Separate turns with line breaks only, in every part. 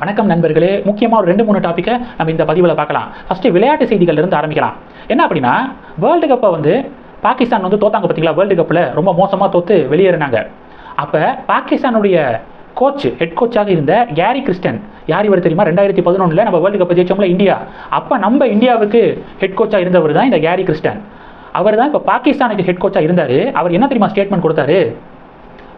வணக்கம் நண்பர்களே. முக்கியமாக ஒரு ரெண்டு மூணு டாப்பிக்கை நம்ம இந்த பதிவில் பார்க்கலாம். ஃபஸ்ட்டு விளையாட்டு செய்திகள் இருந்து ஆரம்பிக்கலாம். என்ன அப்படின்னா வேர்ல்டு கப்பை வந்து பாகிஸ்தான் வந்து தோத்தாங்க பார்த்தீங்களா வேர்ல்டு கப்பில் ரொம்ப மோசமாக தோத்து வெளியேறினாங்க. அப்போ பாகிஸ்தானுடைய கோச் ஹெட் கோச்சாக இருந்த கேரி கிறிஸ்டன் யார் இவர் தெரியுமா? ரெண்டாயிரத்தி பதினொன்றில் நம்ம வேர்ல்டு கப்பை ஜெயிச்சோம்ல இந்தியா. அப்போ நம்ம இந்தியாவுக்கு ஹெட் கோச்சாக இருந்தவர் தான் இந்த கேரி கிறிஸ்டன் அவர் தான் இப்போ பாகிஸ்தானுக்கு ஹெட் கோச்சாக இருந்தார். அவர் என்ன தெரியுமா ஸ்டேட்மெண்ட் கொடுத்தாரு?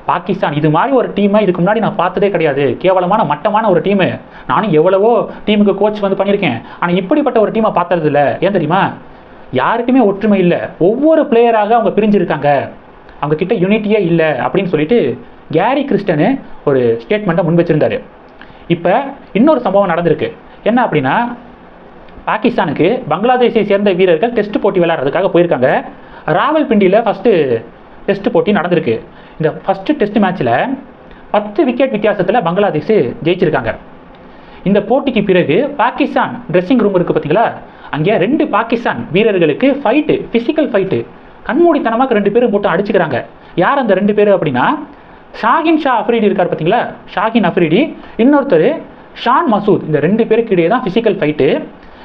பாகிஸ்தான் இது மாதிரி ஒரு டீமை இதுக்கு முன்னாடி நான் பார்த்ததே கிடையாது. கேவலமான மட்டமான ஒரு டீமு நானும் எவ்வளவோ டீமுக்கு கோச் வந்து பண்ணியிருக்கேன். ஆனால் இப்படிப்பட்ட ஒரு டீமை பார்த்தது இல்லை ஏன் தெரியுமா? யாருக்குமே ஒற்றுமை இல்லை. ஒவ்வொரு பிளேயராக அவங்க பிரிஞ்சிருக்காங்க. அவங்க கிட்ட யூனிட்டியே இல்லை அப்படின்னு சொல்லிட்டு கேரி கிறிஸ்டனு ஒரு ஸ்டேட்மெண்ட்டை முன் வச்சிருந்தாரு. இப்போ இன்னொரு சம்பவம் நடந்திருக்கு. என்ன அப்படின்னா பாகிஸ்தானுக்கு பங்களாதேஷை சேர்ந்த வீரர்கள் டெஸ்ட் போட்டி விளையாடுறதுக்காக போயிருக்காங்க. ராவல்பிண்டியில் ஃபஸ்ட்டு டெஸ்ட் போட்டி நடந்திருக்கு. இந்த ஃபஸ்ட்டு டெஸ்ட் மேட்ச்சில் பத்து விக்கெட் வித்தியாசத்தில் பங்களாதேஷ் ஜெயிச்சிருக்காங்க. இந்த போட்டிக்கு பிறகு பாகிஸ்தான் ட்ரெஸ்ஸிங் ரூம் இருக்குது பார்த்தீங்களா அங்கே ரெண்டு பாகிஸ்தான் வீரர்களுக்கு ஃபைட்டு ஃபிசிக்கல் ஃபைட்டு கண்மூடித்தனமாக ரெண்டு பேரும் போட்டு அடிச்சுக்கிறாங்க. யார் அந்த ரெண்டு பேர் அப்படின்னா ஷாகின் ஷா அஃப்ரீடி இருக்கார் பார்த்தீங்களா ஷாகின் அஃப்ரீடி. இன்னொருத்தர் ஷான் மசூத். இந்த ரெண்டு பேருக்கு இடையே தான் ஃபிசிக்கல் ஃபைட்டு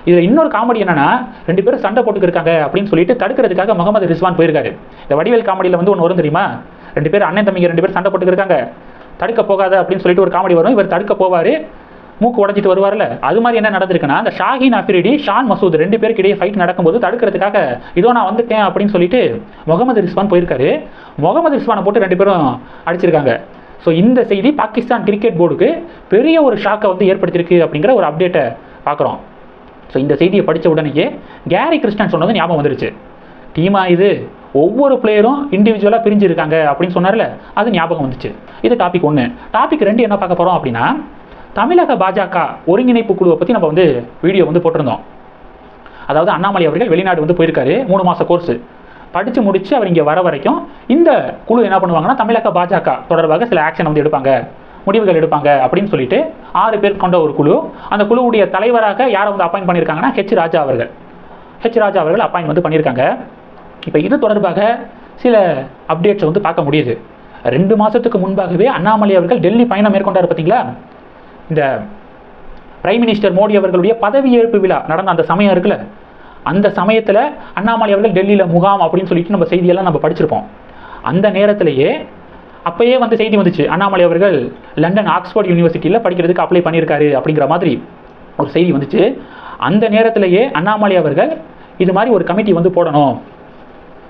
இதில் இன்னொரு காமெடி என்னன்னா ரெண்டு பேரும் சண்டை போட்டுக்கிருக்காங்க அப்படின்னு சொல்லிட்டு தடுக்கிறதுக்காக முகமது ரிஸ்வான் போயிருக்காரு. இந்த வடிவேல் காமெடியில் வந்து ஒன்று வரும் தெரியுமா? ரெண்டு பேர் அண்ணன் தம்பிங்க ரெண்டு பேர் சண்டை போட்டுக்கிருக்காங்க தடுக்க போகாத அப்படின்னு சொல்லிட்டு ஒரு காமெடி வரும். இவர் தடுக்க போவார். மூக்கு உடஞ்சிட்டு வருவார்ல. அது மாதிரி என்ன நடந்திருக்குன்னா அந்த ஷாஹின் அஃபிரிடி ஷான் மசூத் ரெண்டு பேருக்கு இடையே ஃபைட் நடக்கும்போது தடுக்கிறதுக்காக இதோ நான் வந்துட்டேன் அப்படின்னு சொல்லிட்டு முகமது ரிஸ்வான் போயிருக்காரு. முகமது ரிஸ்வானை போட்டு ரெண்டு பேரும் அடிச்சிருக்காங்க. ஸோ இந்த செய்தி பாகிஸ்தான் கிரிக்கெட் போர்டுக்கு பெரிய ஒரு ஷாக்கை வந்து ஏற்படுத்தியிருக்கு அப்படிங்கிற ஒரு அப்டேட்டை பார்க்குறோம். ஸோ இந்த செய்தியை படித்த உடனேயே கேரி கிறிஸ்டன் சொன்னது ஞாபகம் வந்துருச்சு. டீமா இது? ஒவ்வொரு பிளேயரும் இண்டிவிஜுவலாக பிரிஞ்சிருக்காங்க அப்படின்னு சொன்னார்ல அது ஞாபகம் வந்துச்சு. இது டாபிக் ஒன்று டாபிக் ரெண்டு என்ன பார்க்க போகிறோம் அப்படின்னா தமிழக பாஜக ஒருங்கிணைப்பு குழுவை பற்றி நம்ம வந்து வீடியோ வந்து போட்டிருந்தோம். அதாவது அண்ணாமலை அவர்கள் வெளிநாடு வந்து போயிருக்காரு மூணு மாத கோர்ஸு படித்து முடித்து அவர் இங்கே வர வரைக்கும் இந்த குழு என்ன பண்ணுவாங்கன்னா தமிழக பாஜக தொடர்பாக சில ஆக்ஷன் வந்து எடுப்பாங்க முடிவுகள் எடுப்பாங்க அப்படின்னு சொல்லிட்டு ஆறு பேர் கொண்ட ஒரு குழு. அந்த குழுவுடைய தலைவராக யாரை வந்து அப்பாயின் பண்ணியிருக்காங்கன்னா ஹெச் ராஜா அவர்கள். ஹெச் ராஜா அவர்கள் அப்பாயிண்ட் வந்து பண்ணியிருக்காங்க இப்போ இது தொடர்பாக சில அப்டேட்ஸை வந்து பார்க்க முடியுது. ரெண்டு மாதத்துக்கு முன்பாகவே அண்ணாமலை அவர்கள் டெல்லி பயணம் மேற்கொண்டார் பார்த்தீங்களா இந்த பிரைம் மினிஸ்டர் மோடி அவர்களுடைய பதவியேற்பு விழா நடந்த அந்த சமயம் இருக்குல்ல? அந்த சமயத்தில் அண்ணாமலை அவர்கள் டெல்லியில் முகாம் அப்படின்னு சொல்லிட்டு நம்ம செய்தியெல்லாம் நம்ம படிச்சிருப்போம். அந்த நேரத்திலேயே அப்போயே வந்து செய்தி வந்துச்சு. அண்ணாமலை அவர்கள் லண்டன் ஆக்ஸ்போர்ட் யூனிவர்சிட்டியில் படிக்கிறதுக்கு அப்ளை பண்ணியிருக்காரு அப்படிங்கிற மாதிரி ஒரு செய்தி வந்துச்சு. அந்த நேரத்திலேயே அண்ணாமலை அவர்கள் இது மாதிரி ஒரு கமிட்டி வந்து போடணும்.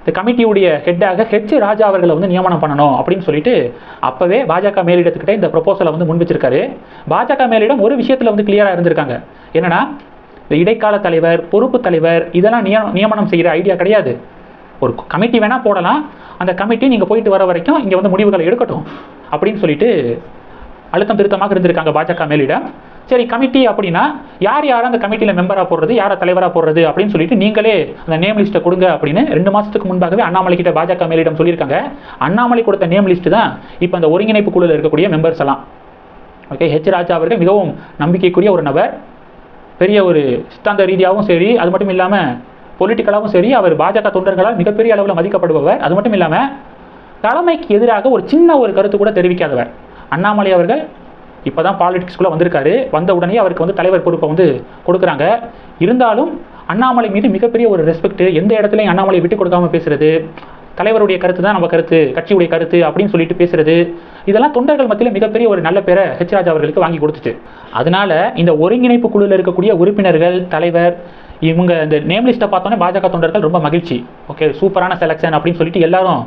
இந்த கமிட்டியுடைய ஹெட்டாக ஹெச் ராஜா அவர்களை வந்து நியமனம் பண்ணணும் அப்படின்னு சொல்லிட்டு அப்போவே பாஜக மேலிடத்துக்கிட்ட இந்த ப்ரொபோசலை வந்து முன் வச்சிருக்காரு பாஜக மேலிடம் ஒரு விஷயத்தில் வந்து கிளியராக இருந்திருக்காங்க. என்னன்னா இந்த இடைக்கால தலைவர் பொறுப்பு தலைவர் இதெல்லாம் நிய நியமனம் செய்கிற ஐடியா கிடையாது. ஒரு கமிட்டி வேணால் போடலாம். அந்த கமிட்டி நீங்கள் போயிட்டு வர வரைக்கும் இங்கே வந்து முடிவுகளை எடுக்கட்டும் அப்படின்னு சொல்லிட்டு அழுத்தம் திருத்தமாக இருந்திருக்காங்க பாஜக மேலிடம். சரி கமிட்டி அப்படின்னா யார் யாரை அந்த கமிட்டியில் மெம்பராக போடுறது யாரை தலைவராக போடுறது அப்படின்னு சொல்லிட்டு நீங்களே அந்த நேம் லிஸ்ட்டை கொடுங்க அப்படின்னு ரெண்டு மாதத்துக்கு முன்பாகவே அண்ணாமலை கிட்ட பாஜக மேலிடம் சொல்லியிருக்காங்க. அண்ணாமலை கொடுத்த நேம் லிஸ்ட் தான் இப்போ அந்த ஒருங்கிணைப்பு குழுவில் இருக்கக்கூடிய மெம்பர்ஸ் எல்லாம். ஓகே ஹெச் ராஜா அவர்கள் மிகவும் நம்பிக்கைக்குரிய ஒரு நபர். பெரிய ஒரு சித்தாந்த ரீதியாகவும் சரி அது மட்டும் இல்லாமல் பொலிட்டிக்கலாகவும் சரி அவர் பாஜக தொண்டர்களால் மிகப்பெரிய அளவில் மதிக்கப்படுபவர். அது மட்டும் இல்லாமல் தலைமைக்கு எதிராக ஒரு சின்ன ஒரு கருத்து கூட தெரிவிக்காதவர். அண்ணாமலை அவர்கள் இப்போ தான் பாலிடிக்ஸ்குள்ளே வந்திருக்காரு. வந்த உடனே அவருக்கு வந்து தலைவர் பொறுப்பை வந்து கொடுக்குறாங்க. இருந்தாலும் அண்ணாமலை மீது மிகப்பெரிய ஒரு ரெஸ்பெக்ட் எந்த இடத்துலையும் அண்ணாமலை விட்டு கொடுக்காம பேசுறது தலைவருடைய கருத்து தான் நம்ம கருத்து கட்சியுடைய கருத்து அப்படின்னு சொல்லிட்டு பேசுறது இதெல்லாம் தொண்டர்கள் மத்தியில் மிகப்பெரிய ஒரு நல்ல பேரை ஹெச் ராஜா அவர்களுக்கு வாங்கி கொடுத்துட்டு அதனால இந்த ஒருங்கிணைப்பு குழுவில் இருக்கக்கூடிய உறுப்பினர்கள் தலைவர் இவங்க இந்த நேம் லிஸ்ட்டை பார்த்தோன்னே பாஜக தொண்டர்கள் ரொம்ப மகிழ்ச்சி. ஓகே சூப்பரான செலெக்ஷன் அப்படின்னு சொல்லிட்டு எல்லாரும்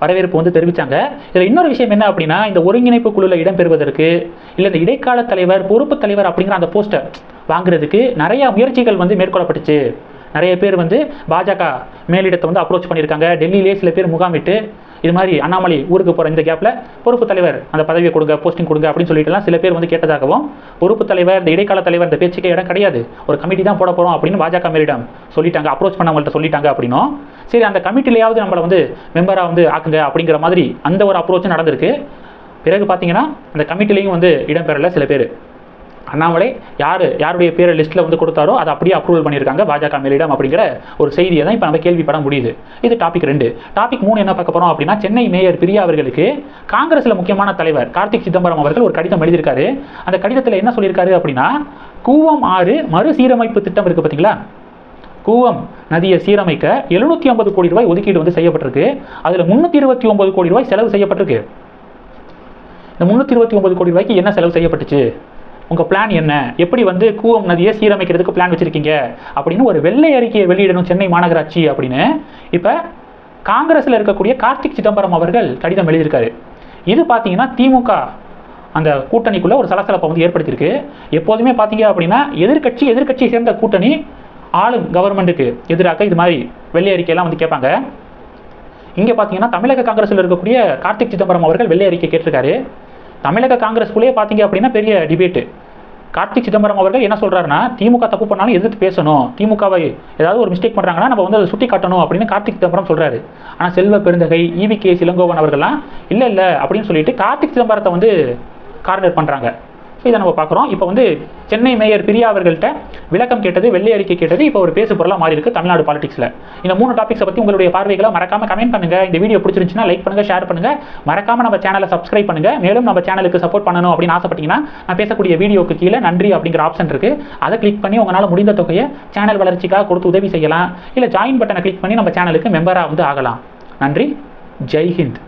வரவேற்பு வந்து தெரிவித்தாங்க இதில் இன்னொரு விஷயம் என்ன அப்படின்னா இந்த ஒருங்கிணைப்பு குழுவில் இடம்பெறுவதற்கு இல்லை இந்த இடைக்கால தலைவர் பொறுப்பு தலைவர் அப்படிங்கிற அந்த போஸ்டர் வாங்குறதுக்கு நிறைய முயற்சிகள் வந்து மேற்கொள்ளப்பட்டுச்சு. நிறைய பேர் வந்து பாஜக மேலிடத்தை வந்து அப்ரோச் பண்ணியிருக்காங்க. டெல்லியிலே சில பேர் முகாமிட்டு இது மாதிரி அண்ணாமலை ஊருக்கு போகிற இந்த கேப்பில் பொறுப்பு தலைவர் அந்த பதவியை கொடுங்க போஸ்டிங் கொடுங்க அப்படின்னு சொல்லிட்டுலாம் சில பேர் வந்து கேட்டதாகவும் பொறுப்பு தலைவர் இந்த இடைக்கால தலைவர் இந்த பேச்சுக்கே இடம் கிடையாது. ஒரு கமிட்டி தான் போட போகிறோம் அப்படின்னு பாஜக மேலிடம் சொல்லிட்டாங்க அப்ரோச் பண்ணவங்கள்ட்ட சொல்லிட்டாங்க அப்படின்னும். சரி அந்த கமிட்டிலையாவது நம்மளை வந்து மெம்பராக வந்து ஆக்குங்க அப்படிங்கிற மாதிரி அந்த ஒரு அப்ரோச்சும் நடந்திருக்கு. பிறகு பார்த்தீங்கன்னா அந்த கமிட்டிலையும் வந்து இடம்பெறல சில பேர். அண்ணாமலை யார் யாருடைய பேரை லிஸ்ட்டில் வந்து கொடுத்தாரோ அதை அப்படியே அப்ரூவல் பண்ணியிருக்காங்க. பாஜக மேலிடம் அப்படிங்கிற ஒரு செய்தியை தான் இப்போ நம்ம கேள்விப்பட முடியுது. இது டாபிக் ரெண்டு. டாபிக் மூணு என்ன பார்க்க போகிறோம் அப்படின்னா சென்னை மேயர் பிரியா அவர்களுக்கு காங்கிரஸில் முக்கியமான தலைவர் கார்த்திக் சிதம்பரம் அவர்கள் ஒரு கடிதம் எழுதியிருக்காரு. அந்த கடிதத்தில் என்ன சொல்லியிருக்காரு அப்படின்னா கூவம் ஆறு மறுசீரமைப்பு திட்டம் இருக்குது பார்த்தீங்களா கூவம் நதியை சீரமைக்க எழுநூற்றி ஐம்பது கோடி ரூபாய் ஒதுக்கீடு வந்து செய்யப்பட்டிருக்கு. அதில் முந்நூற்றி இருபத்தி ஒன்பது கோடி ரூபாய் செலவு செய்யப்பட்டிருக்கு. இந்த முந்நூற்றி இருபத்தி ஒன்பது கோடி ரூபாய்க்கு என்ன செலவு செய்யப்பட்டுச்சு? உங்கள் பிளான் என்ன? எப்படி வந்து கூவம் நதியை சீரமைக்கிறதுக்கு பிளான் வச்சுருக்கீங்க? அப்படின்னு ஒரு வெள்ளை அறிக்கையை வெளியிடணும் சென்னை மாநகராட்சி அப்படின்னு. இப்போ காங்கிரஸில் இருக்கக்கூடிய கார்த்திக் சிதம்பரம் அவர்கள் கடிதம் எழுதியிருக்காரு. இது பார்த்தீங்கன்னா திமுக அந்த கூட்டணிக்குள்ளே ஒரு சலசலப்பை வந்து ஏற்படுத்தியிருக்கு. எப்போதுமே பார்த்தீங்க அப்படின்னா எதிர்க்கட்சி எதிர்க்கட்சியை சேர்ந்த கூட்டணி ஆளும் கவர்மெண்ட்டுக்கு எதிராக இது மாதிரி வெள்ளை அறிக்கையெல்லாம் வந்து கேட்பாங்க. இங்கே பார்த்தீங்கன்னா தமிழக காங்கிரஸில் இருக்கக்கூடிய கார்த்திக் சிதம்பரம் அவர்கள் வெள்ளை அறிக்கை கேட்டிருக்காரு. தமிழக காங்கிரஸ்குள்ளேயே பார்த்தீங்க அப்படின்னா பெரிய டிபேட்டு கார்த்திக் சிதம்பரம் அவர்கள் என்ன சொல்கிறாருன்னா திமுக தப்பு பண்ணாலும் எதிர்த்து பேசணும். திமுகவை ஏதாவது ஒரு மிஸ்டேக் பண்ணுறாங்கன்னா நம்ம வந்து அதை சுட்டி காட்டணும் அப்படின்னு கார்த்திக் சிதம்பரம் சொல்கிறாரு ஆனால் செல்வ பெருந்தகை இவி கே சிலங்கோவன் அவர்கள்லாம் இல்லை இல்லை அப்படின்னு சொல்லிட்டு கார்த்திக் சிதம்பரத்தை வந்து கார்னர் பண்ணுறாங்க இதை நம்ம பார்க்குறோம். இப்போ வந்து சென்னை மேயர் பிரியா அவர்கள்ட்ட விளக்கம் கேட்டது வெள்ளை அறிக்கை கேட்டது இப்போ ஒரு பேசு பொருளாக மாறி இருக்கு தமிழ்நாடு பாலிடிக்ஸில் இந்த மூணு டாபிக்ஸை பற்றி உங்களுடைய பார்வைகளை மறக்காம கமெண்ட் பண்ணுங்கள் இந்த வீடியோ பிடிச்சிருந்துச்சுன்னா லைக் பண்ணுங்கள் ஷேர் பண்ணுங்கள் மறக்காம நம்ம சேனலை சப்ஸ்கிரைப் பண்ணுங்கள் மேலும் நம்ம சேனலுக்கு சப்போர்ட் பண்ணணும் அப்படின்னு ஆசைப்பட்டீங்கன்னா நான் பேசக்கூடிய வீடியோக்கு கீழே நன்றி அப்படிங்கிற ஆப்ஷன் இருக்குது அதை கிளிக் பண்ணி உங்களால் முடிந்த தொகையை சேனல் வளர்ச்சிக்காக கொடுத்து உதவி செய்யலாம். இல்லை ஜாயின் பட்டனை கிளிக் பண்ணி நம்ம சேனலுக்கு மெம்பராக வந்து ஆகலாம். நன்றி. ஜெய் ஹிந்த்.